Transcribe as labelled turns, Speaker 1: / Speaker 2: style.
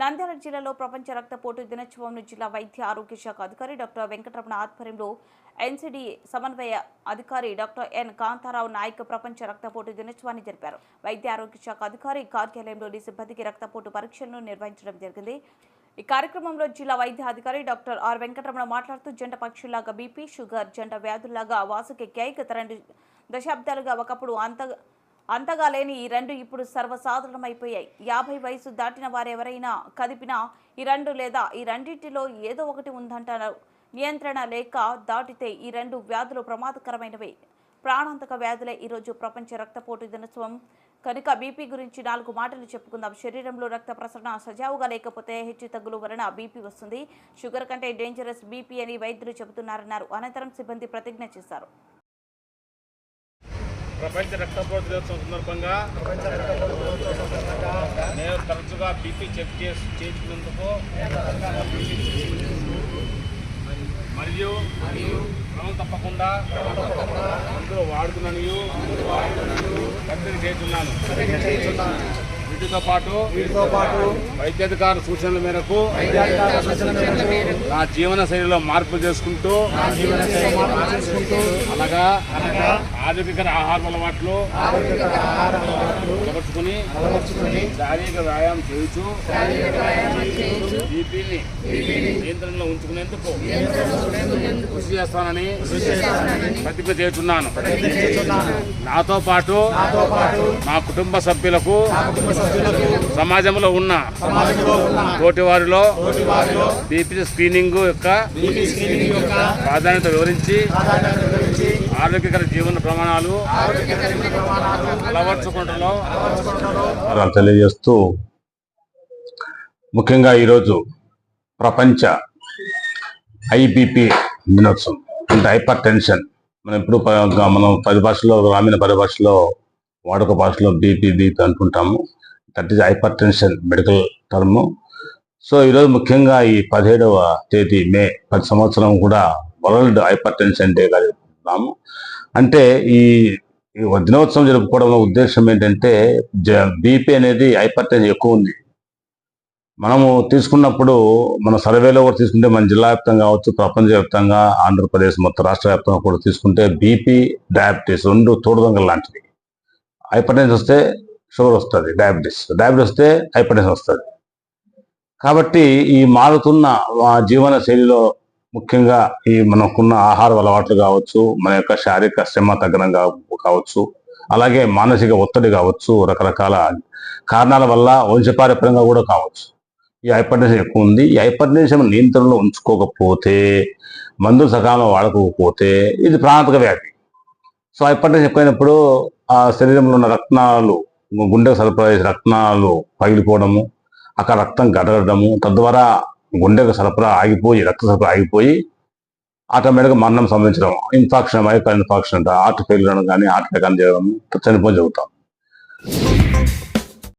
Speaker 1: నంద్యాల జిల్లాలో ప్రపంచ రక్తపోటు దినోత్సవంను జిల్లా వైద్య ఆరోగ్య శాఖ అధికారి డాక్టర్ వెంకటరమణ ఆధ్వర్యంలో ఎన్సిడి సమన్వయ అధికారి డాక్టర్ ఎన్ కాంతారావు నాయక్ ప్రపంచ రక్తపోటు దినోత్సవాన్ని జరిపారు. వైద్య ఆరోగ్య శాఖ అధికారి కార్యాలయంలోని సిబ్బందికి రక్తపోటు పరీక్షలను నిర్వహించడం జరిగింది. ఈ కార్యక్రమంలో జిల్లా వైద్య అధికారి డాక్టర్ ఆర్ వెంకటరమణ మాట్లాడుతూ జంట పక్షుల్లాగా బీపీ షుగర్ జంట వ్యాధుల్లాగా వాసుకెక్కాయి గత రెండు దశాబ్దాలుగా ఒకప్పుడు అంత అంతగా లేని ఈ రెండు ఇప్పుడు సర్వసాధారణమైపోయాయి. యాభై వయసు దాటిన వారెవరైనా కదిపినా ఈ రెండు లేదా ఈ రెండింటిలో ఏదో ఒకటి ఉందంటారు. నియంత్రణ లేక దాటితే ఈ రెండు వ్యాధులు ప్రమాదకరమైనవి. ప్రాణాంతక వ్యాధులే ఈరోజు ప్రపంచ రక్తపోటు దినోత్సవం. కనుక బీపీ గురించి నాలుగు మాటలు చెప్పుకుందాం. శరీరంలో రక్త ప్రసరణ సజావుగా లేకపోతే హెచ్చు తగ్గులు వలన బీపీ వస్తుంది. షుగర్ కంటే డేంజరస్ బీపీ అని వైద్యులు చెబుతున్నారన్నారు. అనంతరం సిబ్బంది ప్రతిజ్ఞ చేశారు.
Speaker 2: ప్రపంచ రక్తపోటు దినోత్సవం సందర్భంగా నేను తరచుగా బీపీ చెక్ చేసి చేయించినందుకు మరియు క్రమం తప్పకుండా అందులో వాడుతున్నాను ప్రతిజ్ఞ చేస్తున్నాను. వీటితో పాటు
Speaker 3: వీటితో పాటు
Speaker 2: వైద్యాధికారుల సూచనల మేరకు నా జీవన శైలిలో
Speaker 3: మార్పు చేసుకుంటూ
Speaker 2: అనగా ఆరోగ్యకర ఆహార అలవాట్లు అలవర్చుకుని శారీరక వ్యాయామం చేయుచు బీపీని నియంత్రణలో ఉంచుకునేందుకు కృషి చేస్తానని ప్రతిజ్ఞ చేస్తున్నాను. నాతో పాటు మా కుటుంబ సభ్యులకు సమాజంలో ఉన్న తోటి వారిలో బీపీ స్క్రీనింగ్ యొక్క
Speaker 3: స్క్రీనింగ్ యొక్క
Speaker 2: ప్రాధాన్యత వివరించి ఆరోగ్యకర జీవన ప్రమాణాలు అలవర్చుకుంటలో
Speaker 4: తెలియజేస్తూ ముఖ్యంగా ఈరోజు ప్రపంచ ఐబీపీ దినోత్సవం అంటే హైపర్ టెన్షన్. మనం ఎప్పుడు మనం మనం పరిభాషలో గ్రామీణ పరిభాషలో వాడుక భాషలో బీపీ బీపీ అనుకుంటాము that is hypertension medical term so ఈరోజు ముఖ్యంగా ఈ పదిహేడవ తేదీ మే ప్రతి సంవత్సరం కూడా వరల్డ్ హైపర్ టెన్షన్ డే జరుపుకుంటున్నాము. అంటే ఈ ఈ దినోత్సవం జరుపుకోవడం ఉద్దేశం ఏంటంటే బీపీ అనేది హైపర్ టెన్షన్ ఎక్కువ ఉంది. మనము తీసుకున్నప్పుడు మన సర్వేలో కూడా తీసుకుంటే మన జిల్లా వ్యాప్తంగా కావచ్చు ప్రపంచ వ్యాప్తంగా ఆంధ్రప్రదేశ్ మొత్తం రాష్ట్ర వ్యాప్తంగా కూడా తీసుకుంటే బీపీ డయాబెటీస్ రెండు తోడుదొంగలు లాంటివి. హైపర్ టెన్షన్ వస్తే షుగర్ వస్తుంది డయాబెటీస్. డయాబెటీస్ వస్తే హైపర్టెన్షన్ వస్తుంది. కాబట్టి ఈ మారుతున్న ఆ జీవన శైలిలో ముఖ్యంగా ఈ మనకున్న ఆహార అలవాట్లు కావచ్చు మన యొక్క శారీరక శ్రమ తగ్గడం కావచ్చు అలాగే మానసిక ఒత్తిడి కావచ్చు రకరకాల కారణాల వల్ల వంశపారపరంగా కూడా కావచ్చు. ఈ హైపర్టెన్షన్ ఎక్కువ ఉంది. ఈ హైపర్టెన్షన్ నియంత్రణలో ఉంచుకోకపోతే మందులు సకాలంలో వాడకపోతే ఇది ప్రాణాంతక వ్యాధి. సో హైపర్టెన్షన్ ఎక్కువైనప్పుడు ఆ శరీరంలో ఉన్న రక్తనాళాలు గుండెకు సరఫరా చేసే పగిలిపోవడము అక్కడ రక్తం గడగడము తద్వారా గుండెకు సరఫరా ఆగిపోయి రక్త సరఫరా ఆగిపోయి ఆటోమేటిక్గా మరణం సంభవించడం ఇన్ఫాక్షన్ మైకల్ ఇన్ఫాక్షన్ అంట హార్ట్ ఫెయిల్ కానీ హార్ట్ అటాక్ అని చేయడం చనిపోయి జరుగుతాం